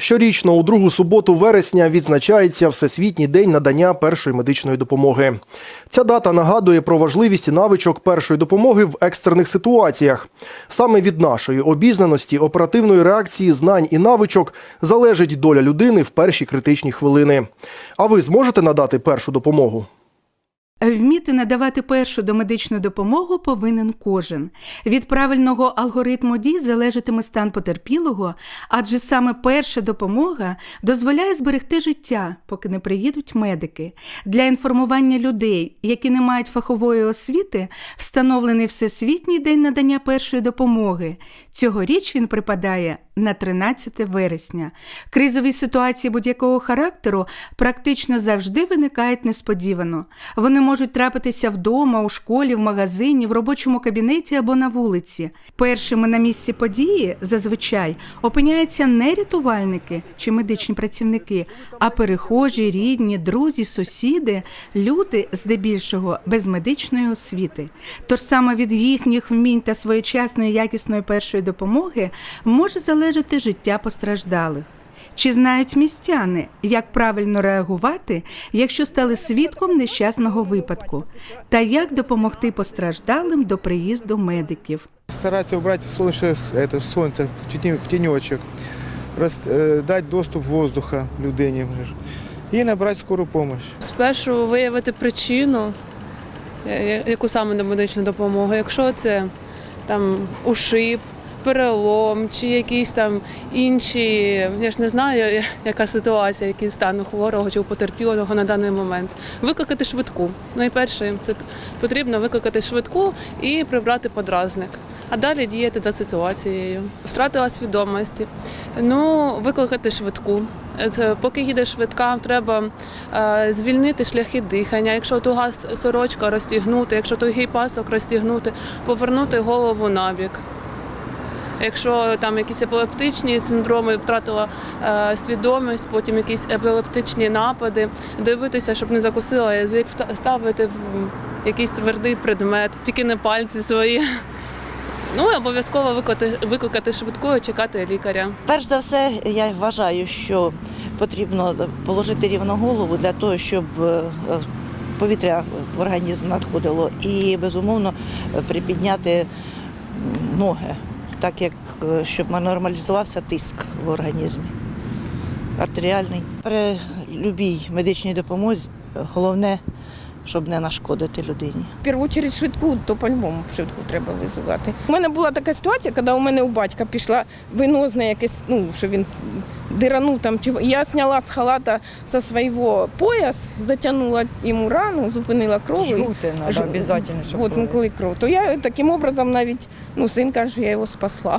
Щорічно у другу суботу вересня відзначається Всесвітній день надання першої медичної допомоги. Ця дата нагадує про важливість навичок першої допомоги в екстрених ситуаціях. Саме від нашої обізнаності, оперативної реакції, знань і навичок залежить доля людини в перші критичні хвилини. А ви зможете надати першу допомогу? Вміти надавати першу домедичну допомогу повинен кожен. Від правильного алгоритму дій залежатиме стан потерпілого, адже саме перша допомога дозволяє зберегти життя, поки не приїдуть медики. Для інформування людей, які не мають фахової освіти, встановлений Всесвітній день надання першої допомоги. Цьогоріч він припадає на 13 вересня. Кризові ситуації будь-якого характеру практично завжди виникають несподівано. Вони можуть трапитися вдома, у школі, в магазині, в робочому кабінеті або на вулиці. Першими на місці події зазвичай опиняються не рятувальники чи медичні працівники, а перехожі, рідні, друзі, сусіди, люди здебільшого без медичної освіти. Тож саме від їхніх вмінь та своєчасної якісної першої допомоги може залежати життя постраждалих. Чи знають містяни, як правильно реагувати, якщо стали свідком нещасного випадку, та як допомогти постраждалим до приїзду медиків? Стараться убрать солнечное, с- это, солнце в рас- э, доступ воздуха людині і набрати скору допомогу. Спершу виявити причину, е, яку саме до медичну допомогу. Якщо це там ушиб, перелом чи якісь там інші, я ж не знаю, яка ситуація, який стан у хворого чи у потерпілого на даний момент. Викликати швидку. Найперше це потрібно викликати швидку і прибрати подразник. А далі діяти за ситуацією. Втратила свідомості. Ну, викликати швидку. Поки їде швидка, треба е, звільнити шляхи дихання. Якщо туга сорочка розтягнути, якщо тугий пасок розтягнути, повернути голову набік. Якщо там якісь епілептичні синдроми, втратила е, свідомість, потім якісь епілептичні напади, дивитися, щоб не закусила язик, ставити в якийсь твердий предмет, тільки не пальці свої. Ну і обов'язково викликати, викликати швидку і чекати лікаря. Перш за все, я вважаю, що потрібно положити рівно голову для того, щоб е, повітря в організм надходило, і безумовно припідняти ноги, так як е, щоб нормалізувався тиск в організмі. Артеріальний. При будь-якій медичній допомозі е, головне, щоб не нашкодити людині. В першу чергу швидку, то по-любому швидку треба визивати. У мене була така ситуація, коли у мене у батька пішла венозна якесь, ну, що він диранув там. Чи... Я зняла з халата зі свого пояс, затягнула йому рану, зупинила кров. і- Жгути треба Ж- обов'язково, щоб От, ну, коли кров. То я таким образом навіть, ну, син каже, що я його спасла.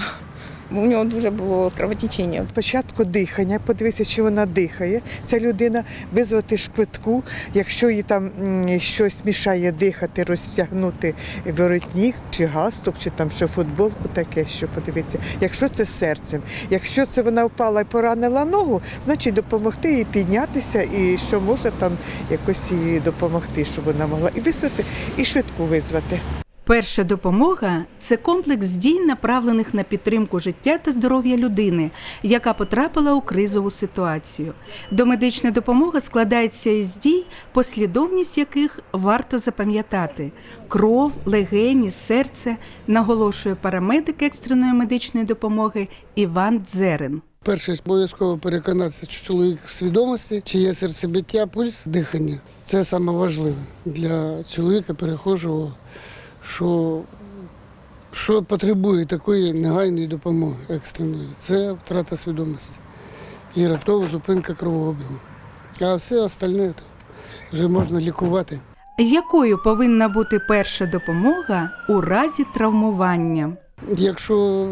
У нього дуже було кровотечення. Спочатку дихання, подивитися, чи вона дихає. Ця людина визвати швидку, якщо їй там щось мішає дихати, розтягнути воротник, чи галстук, чи там ще футболку, таке, що подивитися. Якщо це серцем, якщо це вона впала і поранила ногу, значить допомогти їй піднятися і що може там якось їй допомогти, щоб вона могла і визвати, і швидку визвати. Перша допомога це комплекс дій, направлених на підтримку життя та здоров'я людини, яка потрапила у кризову ситуацію. Домедична допомога складається із дій, послідовність яких варто запам'ятати: кров, легені, серце, наголошує парамедик екстреної медичної допомоги Іван Дзерин. Перше обов'язково переконатися, чи чоловік в свідомості, чи є серцебиття, пульс, дихання. Це саме важливе для чоловіка, перехожого, що, що потребує такої негайної допомоги екстреної. Це втрата свідомості і раптова зупинка кровообігу. А все остальне вже можна лікувати. Якою повинна бути перша допомога у разі травмування? Якщо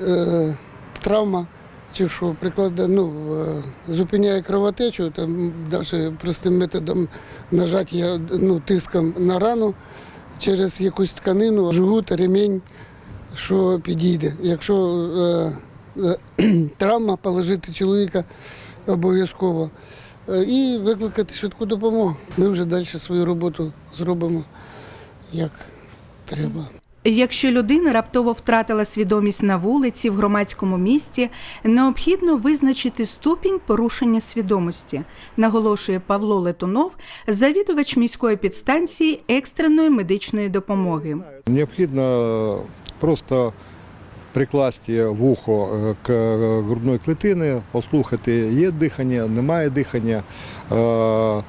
е, травма чи що прикладе, ну, е, зупиняє кровотечу, там навіть простим методом нажаття ну, тиском на рану через якусь тканину, жгут, ремінь, що підійде. Якщо е, е, травма, положити чоловіка обов'язково е, і викликати швидку допомогу. Ми вже далі свою роботу зробимо як треба. Якщо людина раптово втратила свідомість на вулиці, в громадському місті, необхідно визначити ступінь порушення свідомості, наголошує Павло Летунов, завідувач міської підстанції екстреної медичної допомоги. Необхідно просто прикласти вухо е, к грудної клітини, послухати, є дихання, немає дихання, е,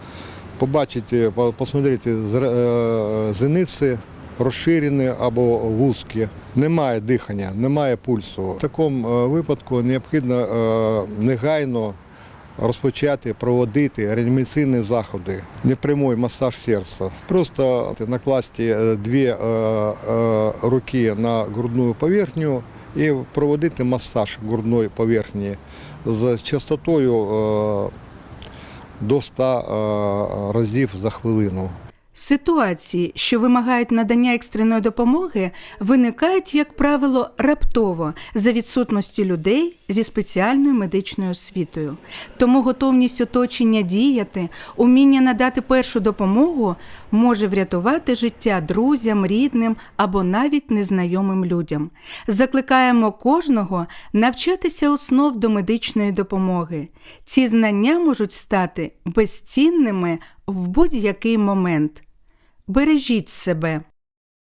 побачити, по- посмотрети зра- е, зениці розширені або вузькі. Немає дихання, немає пульсу. В такому е, випадку необхідно е, негайно розпочати проводити реанімаційні заходи, непрямий масаж серця. Просто накласти е, дві руки на грудну поверхню і проводити масаж грудної поверхні з частотою до 100 е, разів за хвилину. Ситуації, що вимагають надання екстреної допомоги, виникають, як правило, раптово за відсутності людей зі спеціальною медичною освітою. Тому готовність оточення діяти, уміння надати першу допомогу може врятувати життя друзям, рідним або навіть незнайомим людям. Закликаємо кожного навчатися основ до медичної допомоги. Ці знання можуть стати безцінними в будь-який момент. Бережіть себе.